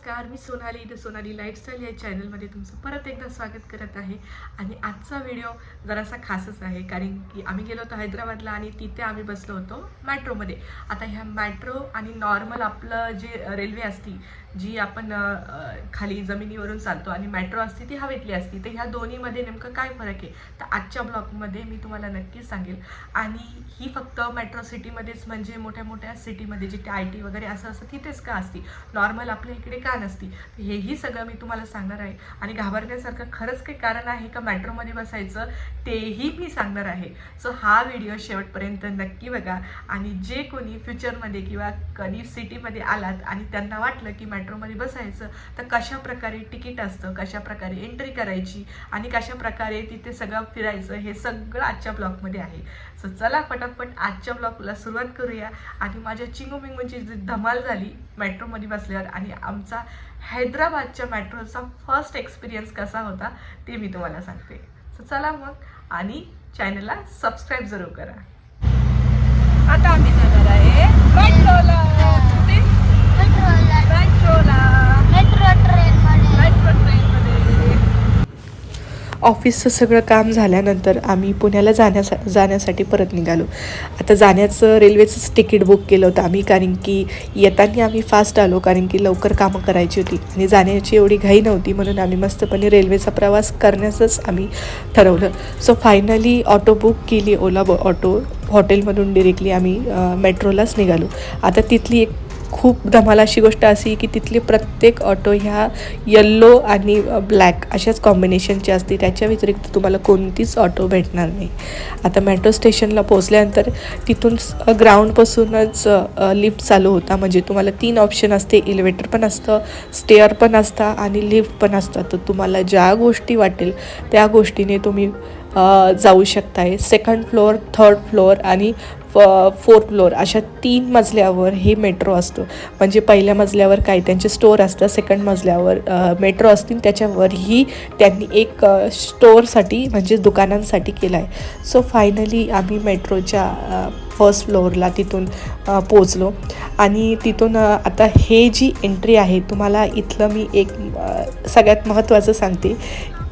नमस्कार मी Sonali the Sonali lifestyle या चॅनलमध्ये तुमचं परत एकदा स्वागत करत आहे. आणि आजचा व्हिडिओ जरासा खासच आहे कारण की आम्ही गेलो होतो हैदराबादला आणि तिथे आम्ही बसलो होतो मॅट्रोमध्ये. आता ह्या मॅट्रो आणि नॉर्मल आपलं जे रेल्वे असती जी आपण खाली जमिनीवरून चालतो आणि मेट्रो असते ती हवेतली असती तर ह्या दोन्हीमध्ये नेमकं काय फरक आहे? तर आजच्या ब्लॉगमध्ये मी तुम्हाला नक्कीच सांगेल. आणि ही फक्त मेट्रो सिटीमध्येच म्हणजे मोठ्या मोठ्या सिटीमध्ये जिथे आय टी वगैरे असं असं तिथेच का असती? नॉर्मल आपल्या इकडे का नसती हेही सगळं मी तुम्हाला सांगणार आहे. आणि घाबरण्यासारखं खरंच काही कारण आहे का? मेट्रोमध्ये बसायचं तेही मी सांगणार आहे. सो हा व्हिडिओ शेवटपर्यंत नक्की बघा. आणि जे कोणी फ्युचरमध्ये किंवा कधी सिटीमध्ये आलात आणि त्यांना वाटलं की मेट्रोमध्ये बसायचं तर कशा प्रकारे तिकीट असतं कशा प्रकारे एंट्री करायची आणि कशा प्रकारे तिथे सगळं फिरायचं हे सगळं आजच्या ब्लॉगमध्ये आहे. सो चला फटाफट आजच्या ब्लॉगला सुरुवात करूया. आणि माझ्या चिंगोमिंगोची जी धमाल झाली मेट्रोमध्ये बसल्यावर आणि आमचा हैदराबादच्या मेट्रोचा फर्स्ट एक्सपिरियन्स कसा होता ते मी तुम्हाला सांगते. सो चला मग आणि चॅनलला सबस्क्राईब जरूर करा. आता आम्ही जाणार आहे मेट्रोला? मेट्रोला मेट्रो ट्रेन मध्ये. मेट्रो ट्रेनमध्ये ऑफिसचं सगळं काम झाल्यानंतर आम्ही पुण्याला जाण्यासा जाण्यासाठी परत निघालो. आता जाण्याचं रेल्वेचंच तिकीट बुक केलं होतं आम्ही कारण की येताना आम्ही फास्ट आलो कारण की लवकर कामं करायची होती. आणि जाण्याची एवढी घाई नव्हती म्हणून आम्ही मस्तपणे रेल्वेचा प्रवास करण्याचंच आम्ही ठरवलं. सो फायनली ऑटो बुक केली ओला ब ऑटो हॉटेलमधून डिरेक्टली आम्ही मेट्रोलाच निघालो. आता तिथली एक खूप धमाल अशी गोष्ट अशी की तिथले प्रत्येक ऑटो ह्या येल्लो आणि ब्लॅक अशाच कॉम्बिनेशनची असते. त्याच्या व्यतिरिक्त तुम्हाला कोणतीच ऑटो भेटणार नाही. आता मेट्रो स्टेशनला पोचल्यानंतर तिथून ग्राउंडपासूनच लिफ्ट चालू होता. म्हणजे तुम्हाला तीन ऑप्शन असते. इलेवेटर पण असतं स्टेअर पण असतं आणि लिफ्ट पण असतं. तर तुम्हाला ज्या गोष्टी वाटेल त्या गोष्टीने तुम्ही जाऊ शकताय. सेकंड फ्लोअर थर्ड फ्लोअर आणि फ फोर्थ फ्लोअर अशा तीन मजल्यावर हे मेट्रो असतं. म्हणजे पहिल्या मजल्यावर काय त्यांचे स्टोअर असतं सेकंड मजल्यावर मेट्रो असतील त्याच्यावरही त्यांनी एक स्टोअरसाठी म्हणजे दुकानांसाठी केलं आहे सो फायनली आम्ही मेट्रोच्या फर्स्ट फ्लोअरला तिथून पोचलो आणि तिथून आता हे जी एंट्री आहे तुम्हाला इथलं मी एक सगळ्यात महत्त्वाचं सांगते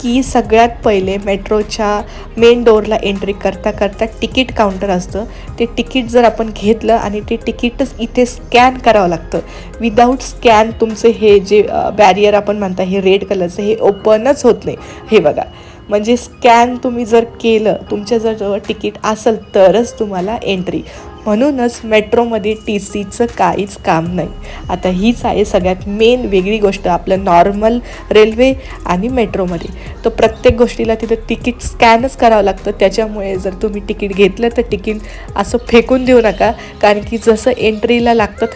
की सगळ्यात पहिले मेट्रोच्या मेन डोअरला एंट्री करता करता तिकीट काउंटर असतं. ते तिकीट जर आपण घेतलं आणि ते तिकीटच इथे स्कॅन करावं लागतं. विदाऊट स्कॅन तुमचं हे जे बॅरियर आपण म्हणता हे रेड कलरचं हे ओपनच होत नाही. हे बघा. म्हणजे स्कॅन तुम्ही जर केलं तुमच्या जर जवळ तिकीट असेल तरच तुम्हाला एंट्री म्हणूनच मेट्रोमध्ये टी सीचं काहीच काम नाही. आता हीच आहे सगळ्यात मेन वेगळी गोष्ट आपलं नॉर्मल रेल्वे आणि मेट्रोमध्ये. तर प्रत्येक गोष्टीला तिथं तिकीट स्कॅनच करावं लागतं. त्याच्यामुळे जर तुम्ही तिकीट घेतलं तर तिकीट असं फेकून देऊ नका. कारण की जसं एंट्रीला लागतं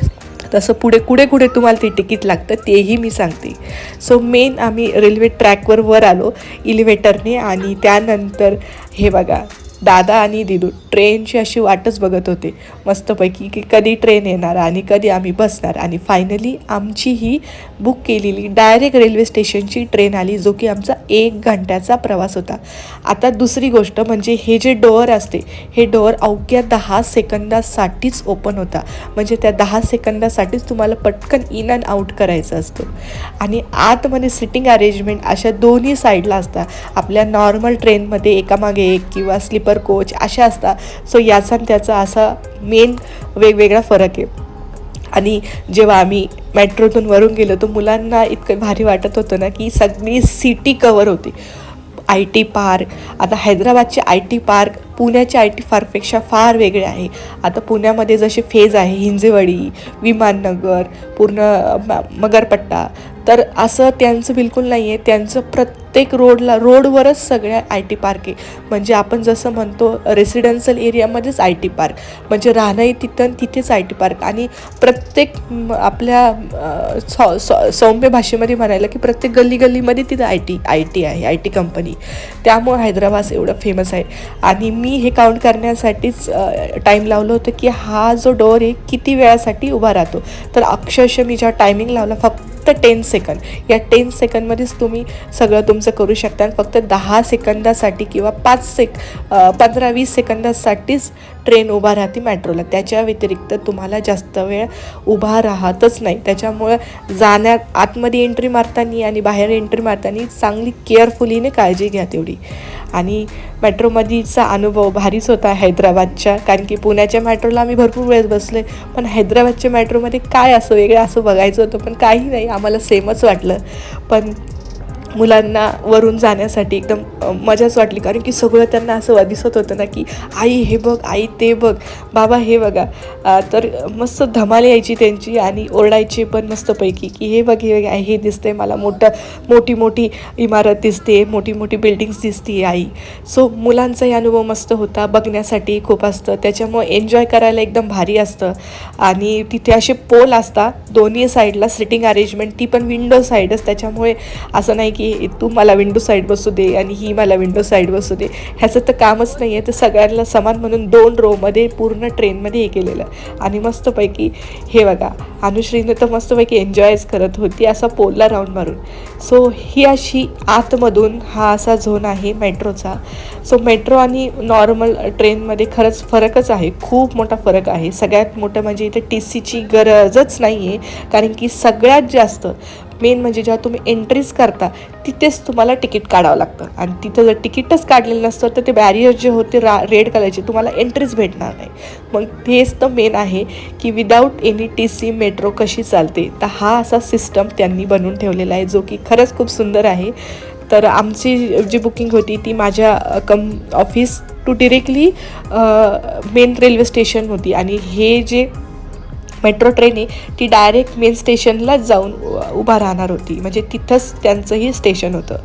तसं पुढे कुठे कुठे तुम्हाला ते तिकीट लागतं तेही मी सांगते. सो मेन आम्ही रेल्वे ट्रॅकवर वर आलो इलिव्हेटरने आणि त्यानंतर हे बघा. दादा आणि दिदू ट्रेनची अशी वाटच बघत होते. मस्तपैकी की कधी ट्रेन येणार आणि कधी आम्ही बसणार. आणि फायनली आमची ही बुक केलेली डायरेक्ट रेल्वे स्टेशनची ट्रेन आली जो की आमचा एक घंट्याचा प्रवास होता. आता दुसरी गोष्ट म्हणजे हे जे डोअर असते हे डोअर अवघ्या दहा सेकंदासाठीच ओपन होता. म्हणजे त्या दहा सेकंदासाठीच तुम्हाला पटकन इन अँड आउट करायचं असतं. आणि आतमध्ये सिटिंग अरेंजमेंट अशा दोन्ही साईडला असतात आपल्या नॉर्मल ट्रेनमध्ये एकामागे एक किंवा स्लीपर कोच अशा असतात. सो याचा आणि त्याचा असा मेन वेगवेगळा फरक आहे. आणि जेव्हा आम्ही मेट्रोतून वरून गेलो तर मुलांना इतकं भारी वाटत होतं ना की सगळी सिटी कवर होती. आय टी पार्क आता हैदराबादचे आय टी पार्क पुण्याचे आय टी पार्कपेक्षा फार वेगळे आहे. आता पुण्यामध्ये जसे फेज आहे हिंजेवाडी विमाननगर पूर्ण म- मगरपट्टा तर असं त्यांचं बिलकुल नाही आहे त्यांचं प्रत्येक रोडला रोडवरच सगळ्या आय टी पार्क आहे. म्हणजे आपण जसं म्हणतो रेसिडेन्शियल एरियामध्येच आय टी पार्क. म्हणजे राहणंही तिथं तिथेच आय टी पार्क. आणि प्रत्येक आपल्या सौ- सौ- सौम्य भाषेमध्ये म्हणायला की प्रत्येक गल्ली गल्लीमध्ये तिथं आय टी आय टी आहे आय टी कंपनी त्यामुळं हैदराबाद एवढं फेमस आहे. आणि मी हे काउंट करण्यासाठीच टाईम लावलं होतं की हा जो डोअर आहे किती वेळासाठी उभा राहतो. तर अक्षरशः मी जेव्हा टायमिंग लावला फक्त फक्त टेन सेकंद या टेन सेकंदमध्येच तुम्ही सगळं तुमचं करू शकता. आणि फक्त दहा सेकंदासाठी किंवा पाच सेक पंधरा वीस सेकंदासाठीच ट्रेन उभा राहते मेट्रोला. त्याच्या व्यतिरिक्त तुम्हाला जास्त वेळ उभा राहतच नाही. त्याच्यामुळं जाण्या आतमध्ये एंट्री मारताना आणि बाहेर एंट्री मारताना चांगली केअरफुलीने काळजी घ्या तेवढी. आणि मेट्रोमध्येचा अनुभव भारीच होता हैदराबादच्या. कारण की पुण्याच्या मेट्रोला आम्ही भरपूर वेळेस बसले पण हैदराबादच्या मेट्रोमध्ये काय असं वेगळं असं बघायचं होतं पण काही नाही. आम्हाला सेमच वाटलं. पण मुलांना वरून जाण्यासाठी एकदम मजाच वाटली. कारण की सगळं त्यांना असं दिसत होतं ना की आई हे बघ आई ते बघ बाबा हे बघा. तर मस्त धमाल यायची त्यांची आणि ओरडायची पण मस्तपैकी की हे बघ हे बघ हे दिसते मला. मोठं मोठी मोठी इमारत दिसते मोठी मोठी बिल्डिंग्स दिसते आई. सो मुलांचाही अनुभव मस्त होता. बघण्यासाठी खूप असतं. त्याच्यामुळे एन्जॉय करायला एकदम भारी असतं. आणि तिथे असे पोल असतात. दोन्ही साईडला सिटिंग अरेंजमेंट ती पण विंडो साईडच त्याच्यामुळे असं नाही की की तू मला विंडो साईड बसू दे आणि ही मला विंडो साईड बसू दे. ह्याचं तर कामच नाही आहे. तर सगळ्यांना समान म्हणून दोन रोमध्ये पूर्ण ट्रेनमध्ये हे केलेलं आणि मस्तपैकी हे बघा अनुश्रीने तर मस्तपैकी एन्जॉयच करत होती असा पोलला राऊंड मारून. सो ही अशी आतमधून हा असा झोन आहे मेट्रोचा सो मेट्रो आणि नॉर्मल ट्रेनमध्ये खरंच फरकच आहे. खूप मोठा फरक आहे. सगळ्यात मोठं म्हणजे इथे टी सीची गरजच नाही आहे कारण की सगळ्यात जास्त मेन म्हणजे जेव्हा तुम्ही एंट्रीज करता तिथेच तुम्हाला तिकीट काढावं लागतं. आणि तिथं जर तिकीटच काढलेलं नसतं तर ते बॅरियर जे होते रा रेड कलरचे तुम्हाला एंट्रीच भेटणार नाही. मग तेच तर मेन आहे की without any T C metro कशी चालते तर हा असा सिस्टम त्यांनी बनवून ठेवलेला आहे जो की खरंच खूप सुंदर आहे. तर आमची जी बुकिंग होती ती माझ्या cum office to directly main railway station होती. आणि हे जे मेट्रो ट्रेन आहे ती डायरेक्ट मेन स्टेशनलाच जाऊन उ- उभा राहणार होती. म्हणजे तिथंच त्यांचंही स्टेशन होतं.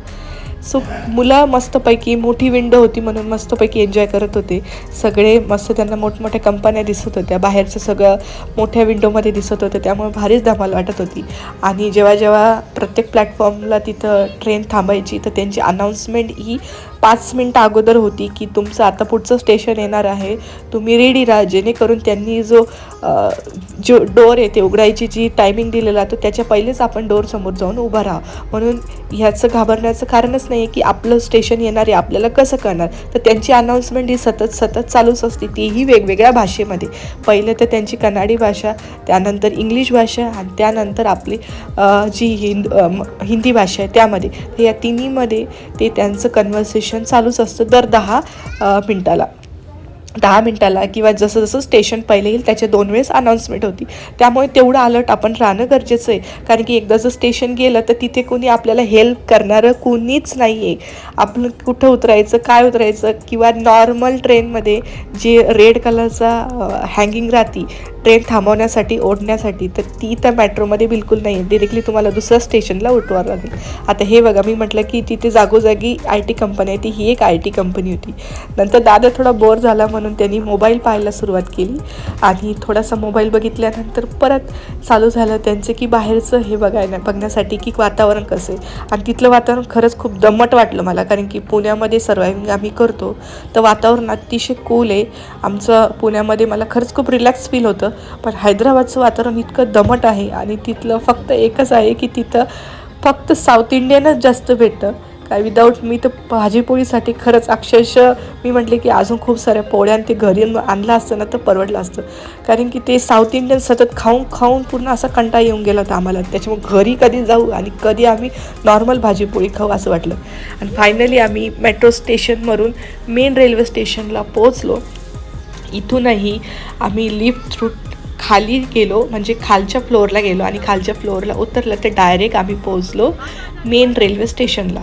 सो मुलं मस्तपैकी मोठी विंडो होती म्हणून मस्तपैकी एन्जॉय करत होते. सगळे मस्त त्यांना मोठमोठ्या कंपन्या दिसत होत्या. बाहेरचं सगळं मोठ्या विंडोमध्ये दिसत होतं. त्यामुळे भारीच धमाल वाटत होती. आणि जेव्हा जेव्हा प्रत्येक प्लॅटफॉर्मला तिथं ट्रेन थांबायची तर त्यांची अनाऊन्समेंट ही पाच मिनटं अगोदर होती की तुमचं आता पुढचं स्टेशन येणार आहे. तुम्ही रेडी राहा जेणेकरून त्यांनी जो जो डोर आहे ते उघडायची जी टायमिंग दिलेला तो त्याच्या पहिलेच आपण डोर समोर जाऊन उभा राहा. म्हणून ह्याचं घाबरण्याचं कारणच नाही आहे की आपलं स्टेशन येणार आहे आपल्याला कसं करणार? तर त्यांची अनाऊन्समेंट ही सतत सतत चालूच असते तीही वेगवेगळ्या भाषेमध्ये. पहिलं तर त्यांची कन्नाडी भाषा त्यानंतर इंग्लिश भाषा आणि त्यानंतर आपली जी हिंद हिंदी भाषा आहे त्यामध्ये. तर या तिन्हीमध्ये ते त्यांचं कन्व्हर्सेशन चालूच असतं दर दहा मिनटाला. दहा मिनटाला किंवा जसं जसं स्टेशन पहिले येईल त्याच्या दोन वेळेस अनाऊन्समेंट होती. त्यामुळे तेवढं अलर्ट आपण राहणं गरजेचं आहे. कारण की एकदा जर स्टेशन गेलं तर तिथे कोणी आपल्याला हेल्प करणारं कोणीच नाही आहे आपलं कुठं उतरायचं काय उतरायचं किंवा नॉर्मल ट्रेनमध्ये जे रेड कलरचा हँगिंग राहती ट्रेन थांबवण्यासाठी ओढण्यासाठी तर ती त्या मेट्रोमध्ये बिलकुल नाही. आहे डिरेक्टली तुम्हाला दुसऱ्या स्टेशनला उठवावं लागेल. आता हे बघा मी म्हटलं की तिथे जागोजागी आय टी कंपनी आहे. ती ही एक आय टी कंपनी होती. नंतर दादा थोडा बोर झाला म्हणून त्यांनी मोबाईल पाहायला सुरुवात केली. आणि थोडासा मोबाईल बघितल्यानंतर परत चालू झालं त्यांचं की बाहेरचं हे बघायला बघण्यासाठी की वातावरण कसं आहे. आणि तिथलं वातावरण खरंच खूप दमट वाटलं मला कारण की पुण्यामध्ये सर्वायविंग आम्ही करतो तर वातावरण अतिशय कूल आहे. आमचं पुण्यामध्ये मला खरंच खूप रिलॅक्स फील होतं. पण हैदराबादचं वातावरण इतकं दमट आहे आणि तिथलं फक्त एकच आहे की तिथं फक्त साऊथ इंडियनच जास्त भेटतं. काय विदाऊट मी तर भाजीपोळीसाठी खरंच अक्षरशः मी म्हटले की अजून खूप साऱ्या पोळ्या आणि ते घरी आणलं असतं ना तर परवडलं असतं. कारण की ते साऊथ इंडियन सतत खाऊन खाऊन पूर्ण असा कंटाळा येऊन गेला होता आम्हाला. त्याच्यामुळे घरी कधी जाऊ आणि कधी आम्ही नॉर्मल भाजीपोळी खाऊ असं वाटलं. आणि फायनली आम्ही मेट्रो स्टेशनवरून मेन रेल्वे स्टेशनला पोहोचलो. इथूनही आम्ही लिफ्ट थ्रू खाली गेलो म्हणजे खालच्या फ्लोअरला गेलो आणि खालच्या फ्लोअरला उतरलं तर डायरेक्ट आम्ही पोहोचलो मेन रेल्वे स्टेशनला.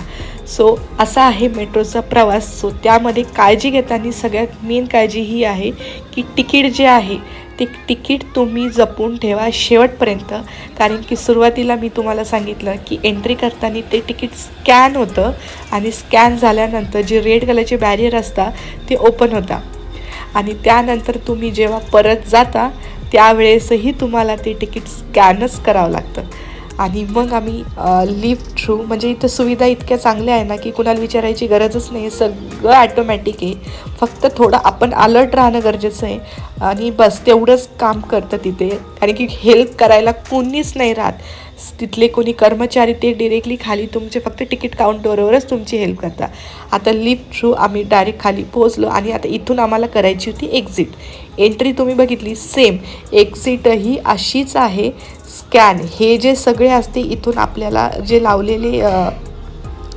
सो असा आहे मेट्रोचा प्रवास. सो त्यामध्ये काळजी घेताना सगळ्यात मेन काळजी ही आहे की तिकीट जे आहे ते तिकीट तुम्ही जपून ठेवा शेवटपर्यंत. कारण की सुरुवातीला मी तुम्हाला सांगितलं की एंट्री करताना ते तिकीट स्कॅन होतं आणि स्कॅन झाल्यानंतर जे रेड कलरचे बॅरियर असतात ते ओपन होता. आणि त्यानंतर तुम्ही जेव्हा परत जाता त्यावेळेसही तुम्हाला ते तिकीट स्कॅनच करावं लागतं. आणि मग आम्ही लिफ्ट थ्रू म्हणजे इथं सुविधा इतक्या चांगल्या आहे ना की कुणाला विचारायची गरजच नाही. सगळं ॲटोमॅटिक आहे. फक्त थोडं आपण अलर्ट राहणं गरजेचं आहे. आणि बस तेवढंच काम करतं तिथे. कारण की हेल्प करायला कोणीच नाही राहत. तिथले कोणी कर्मचारी ते डिरेक्टली खाली तुमचे फक्त तिकीट काउंटरवरच तुमची हेल्प करता आता लिफ्ट थ्रू आम्ही डायरेक्ट खाली पोहोचलो आणि आता इथून आम्हाला करायची होती एक्झिट एंट्री तुम्ही बघितली सेम एक्झिटही अशीच आहे. स्कॅन हे जे सगळे असते इथून आपल्याला जे लावलेले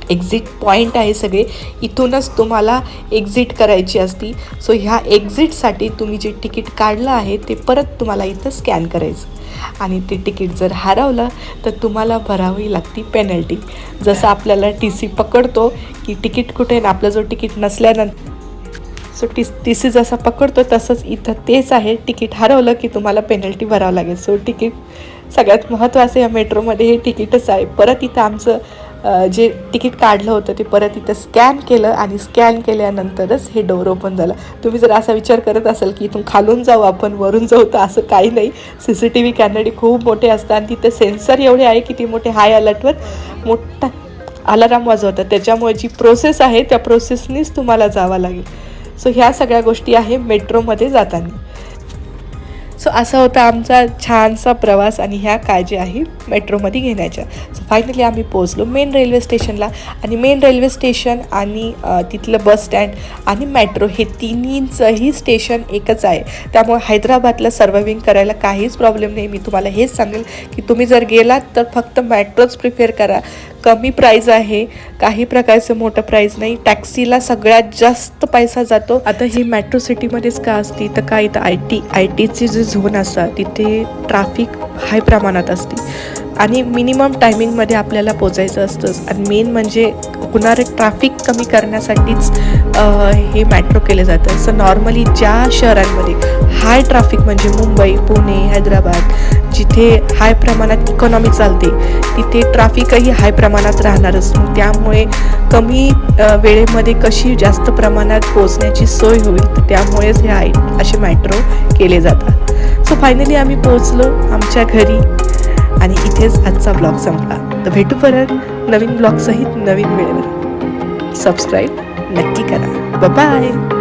एक्झिट पॉईंट आहे सगळे इथूनच तुम्हाला एक्झिट करायची असती. सो ह्या एक्झिटसाठी तुम्ही जे तिकीट काढलं आहे ते परत तुम्हाला इथं स्कॅन करायचं. आणि ते तिकीट जर हरवलं तर तुम्हाला भरावी लागती पेनल्टी. जसं आपल्याला टी सी पकडतो की तिकीट कुठे आहे आणि आपलं जो तिकीट नसल्यानंतर. सो टी टी सी जसा पकडतो तसंच इथं तेच आहे. तिकीट हरवलं की तुम्हाला पेनल्टी भरावं लागेल. सो तिकीट सगळ्यात महत्त्वाचं या मेट्रोमध्ये हे तिकीटच आहे. परत इथं आमचं जे तिकीट काढलं होतं ते परत इथं स्कॅन केलं आणि स्कॅन केल्यानंतरच हे डोर ओपन झालं. तुम्ही जर असा विचार करत असाल की इथून खालून जाऊ आपण वरून जाऊ तर असं काही नाही. सी सी टी व्ही कॅमेरे खूप मोठे असतात आणि तिथे सेन्सर एवढे आहे की ती मोठे हाय अलर्टवर मोठा अलाराम वाजवतात. त्याच्यामुळे जी प्रोसेस आहे त्या प्रोसेसनीच तुम्हाला जावं लागेल. सो ह्या सगळ्या गोष्टी आहे मेट्रोमध्ये जाताना. सो असा होता आमचा छानसा प्रवास आणि ह्या काळजी आहे मेट्रोमध्ये घेण्याच्या. सो फायनली आम्ही पोचलो मेन रेल्वे स्टेशनला आणि मेन रेल्वे स्टेशन आणि तिथलं बस स्टँड आणि मेट्रो हे तिन्हींचंही स्टेशन एकच आहे. त्यामुळे हैदराबादला सर्वाइव्हिंग करायला काहीच प्रॉब्लेम नाही. मी तुम्हाला हेच सांगेल की तुम्ही जर गेलात तर फक्त मेट्रोच प्रिफेअर करा. कमी प्राईज आहे. काही प्रकारचं मोठं प्राईज नाही. टॅक्सीला सगळ्यात जास्त पैसा जातो. आता ही मेट्रो सिटीमध्येच का असती? तर काय इथं आय टी आय टीची जी झोन असतात तिथे ट्राफिक हाय प्रमाणात असते. आणि मिनिमम टायमिंगमध्ये आपल्याला पोचायचं असतंच आणि मेन म्हणजे होणारे ट्रॅफिक कमी करण्यासाठीच हे मेट्रो केले जातं. सो नॉर्मली ज्या शहरांमध्ये हाय ट्रॅफिक म्हणजे मुंबई पुणे हैदराबाद जिथे हाय प्रमाणात इकॉनॉमी चालते तिथे ट्रॅफिकही हाय प्रमाणात राहणारच. त्यामुळे कमी वेळेमध्ये कशी जास्त प्रमाणात पोचण्याची सोय होईल तर त्यामुळेच हे आय असे मेट्रो केले जातात. सो फायनली आम्ही पोचलो आमच्या घरी. आणि इथेच आजचा ब्लॉग संपला. तर भेटू परत नवीन ब्लॉगसहित नवीन वेळेवर. सबस्क्राईब नक्की करा. बाय